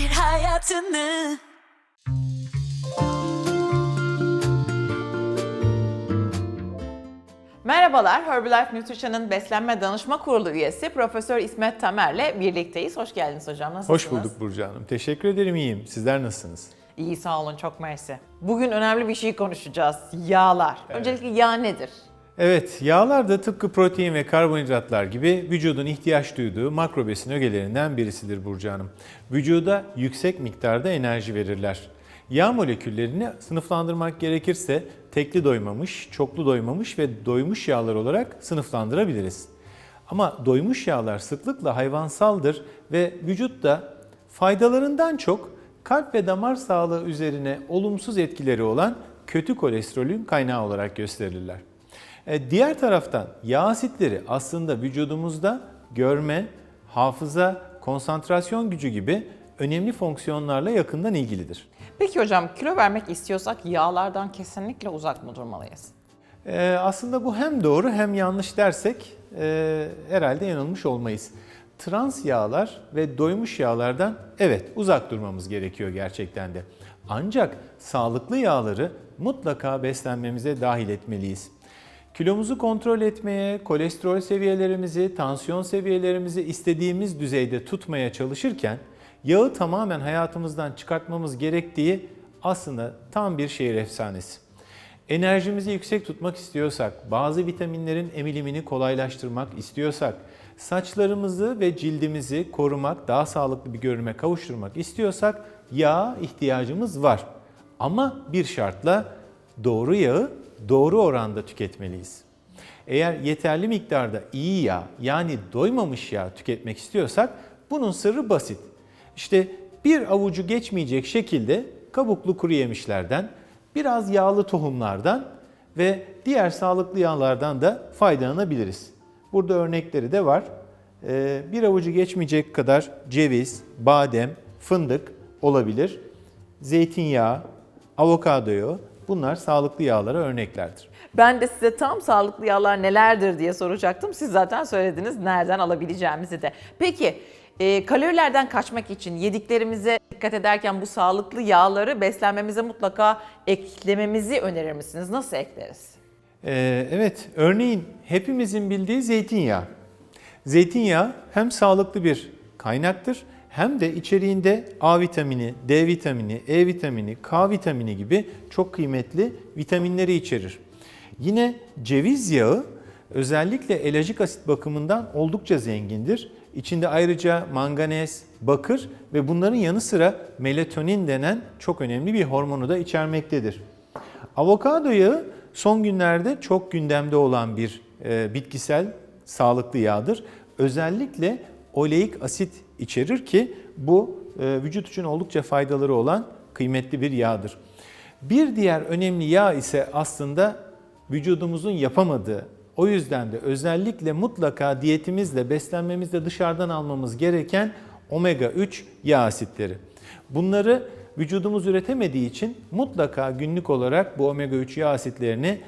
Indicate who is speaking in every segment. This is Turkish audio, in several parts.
Speaker 1: Değiştir hayatını. Merhabalar, Herbalife Nutrition'ın Beslenme Danışma Kurulu üyesi Profesör İsmet Tamer'le birlikteyiz. Hoş geldiniz hocam, nasılsınız?
Speaker 2: Hoş bulduk Burcu Hanım. Teşekkür ederim, iyiyim. Sizler nasılsınız?
Speaker 1: İyi sağ olun, çok mersi. Bugün önemli bir şey konuşacağız, yağlar. Evet. Öncelikle yağ nedir?
Speaker 2: Evet, yağlar da tıpkı protein ve karbonhidratlar gibi vücudun ihtiyaç duyduğu makro besin ögelerinden birisidir Burcu Hanım. Vücuda yüksek miktarda enerji verirler. Yağ moleküllerini sınıflandırmak gerekirse tekli doymamış, çoklu doymamış ve doymuş yağlar olarak sınıflandırabiliriz. Ama doymuş yağlar sıklıkla hayvansaldır ve vücutta faydalarından çok kalp ve damar sağlığı üzerine olumsuz etkileri olan kötü kolesterolün kaynağı olarak gösterilirler. E, Diğer taraftan yağ asitleri aslında vücudumuzda görme, hafıza, konsantrasyon gücü gibi önemli fonksiyonlarla yakından ilgilidir.
Speaker 1: Peki hocam kilo vermek istiyorsak yağlardan kesinlikle uzak mı durmalıyız?
Speaker 2: Ee, aslında bu hem doğru hem yanlış dersek e, herhalde yanılmış olmayız. Trans yağlar ve doymuş yağlardan evet uzak durmamız gerekiyor gerçekten de. Ancak sağlıklı yağları mutlaka beslenmemize dahil etmeliyiz. Kilomuzu kontrol etmeye, kolesterol seviyelerimizi, tansiyon seviyelerimizi istediğimiz düzeyde tutmaya çalışırken yağı tamamen hayatımızdan çıkartmamız gerektiği aslında tam bir şehir efsanesi. Enerjimizi yüksek tutmak istiyorsak, bazı vitaminlerin emilimini kolaylaştırmak istiyorsak, saçlarımızı ve cildimizi korumak, daha sağlıklı bir görünüme kavuşturmak istiyorsak yağ ihtiyacımız var. Ama bir şartla doğru yağı doğru oranda tüketmeliyiz. Eğer yeterli miktarda iyi yağ yani doymamış yağ tüketmek istiyorsak bunun sırrı basit. İşte bir avucu geçmeyecek şekilde kabuklu kuru yemişlerden, biraz yağlı tohumlardan ve diğer sağlıklı yağlardan da faydalanabiliriz. Burada örnekleri de var. Ee, Bir avucu geçmeyecek kadar ceviz, badem, fındık olabilir. Zeytinyağı, avokado yağı bunlar sağlıklı yağlara örneklerdir.
Speaker 1: Ben de size tam sağlıklı yağlar nelerdir diye soracaktım. Siz zaten söylediniz nereden alabileceğimizi de. Peki e, kalorilerden kaçmak için yediklerimize dikkat ederken bu sağlıklı yağları beslenmemize mutlaka eklememizi önerir misiniz? Nasıl ekleriz?
Speaker 2: Ee, evet, örneğin hepimizin bildiği zeytinyağı. Zeytinyağı hem sağlıklı bir kaynaktır hem de içeriğinde A vitamini, D vitamini, E vitamini, K vitamini gibi çok kıymetli vitaminleri içerir. Yine ceviz yağı özellikle elajik asit bakımından oldukça zengindir. İçinde ayrıca manganez, bakır ve bunların yanı sıra melatonin denen çok önemli bir hormonu da içermektedir. Avokado yağı son günlerde çok gündemde olan bir e, bitkisel sağlıklı yağdır. Özellikle oleik asit içerir ki bu e, vücut için oldukça faydaları olan kıymetli bir yağdır. Bir diğer önemli yağ ise aslında vücudumuzun yapamadığı, o yüzden de özellikle mutlaka diyetimizle, beslenmemizle dışarıdan almamız gereken omega 3 yağ asitleri. Bunları vücudumuz üretemediği için mutlaka günlük olarak bu omega 3 yağ asitlerini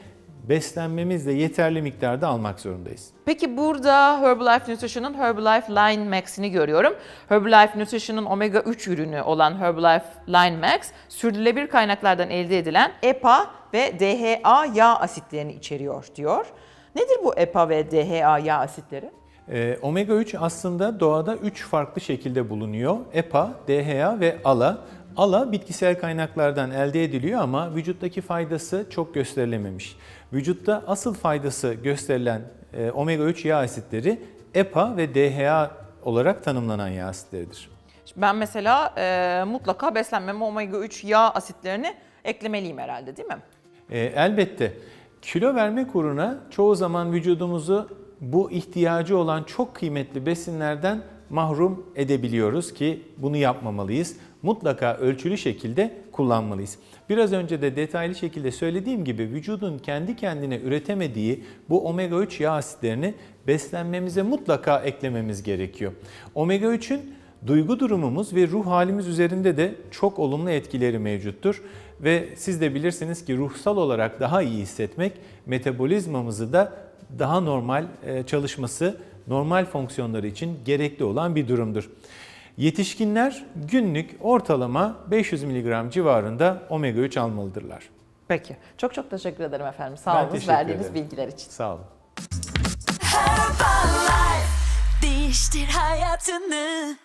Speaker 2: beslenmemizle yeterli miktarda almak zorundayız.
Speaker 1: Peki burada Herbalife Nutrition'ın Herbalife Line Max'ini görüyorum. Herbalife Nutrition'ın omega 3 ürünü olan Herbalife Line Max, sürdürülebilir kaynaklardan elde edilen EPA ve DHA yağ asitlerini içeriyor diyor. Nedir bu EPA ve DHA yağ asitleri?
Speaker 2: Ee, omega 3 aslında doğada 3 farklı şekilde bulunuyor. EPA, DHA ve ALA. ALA bitkisel kaynaklardan elde ediliyor ama vücuttaki faydası çok gösterilememiş. Vücutta asıl faydası gösterilen e, omega 3 yağ asitleri EPA ve DHA olarak tanımlanan yağ asitleridir.
Speaker 1: Ben mesela e, mutlaka beslenmeme omega 3 yağ asitlerini eklemeliyim herhalde değil mi?
Speaker 2: E, elbette kilo vermek uğruna çoğu zaman vücudumuzu bu ihtiyacı olan çok kıymetli besinlerden mahrum edebiliyoruz ki bunu yapmamalıyız. Mutlaka ölçülü şekilde kullanmalıyız. Biraz önce de detaylı şekilde söylediğim gibi vücudun kendi kendine üretemediği bu omega 3 yağ asitlerini beslenmemize mutlaka eklememiz gerekiyor. Omega 3'ün duygu durumumuz ve ruh halimiz üzerinde de çok olumlu etkileri mevcuttur. Ve siz de bilirsiniz ki ruhsal olarak daha iyi hissetmek metabolizmamızı da daha normal e, çalışması, normal fonksiyonları için gerekli olan bir durumdur. Yetişkinler günlük ortalama 500 mg civarında omega 3 almalıdırlar.
Speaker 1: Peki. Çok çok teşekkür ederim efendim. Sağ olun verdiğiniz
Speaker 2: ederim.
Speaker 1: bilgiler için.
Speaker 2: Sağ olun.
Speaker 3: Herbalife değiştir hayatını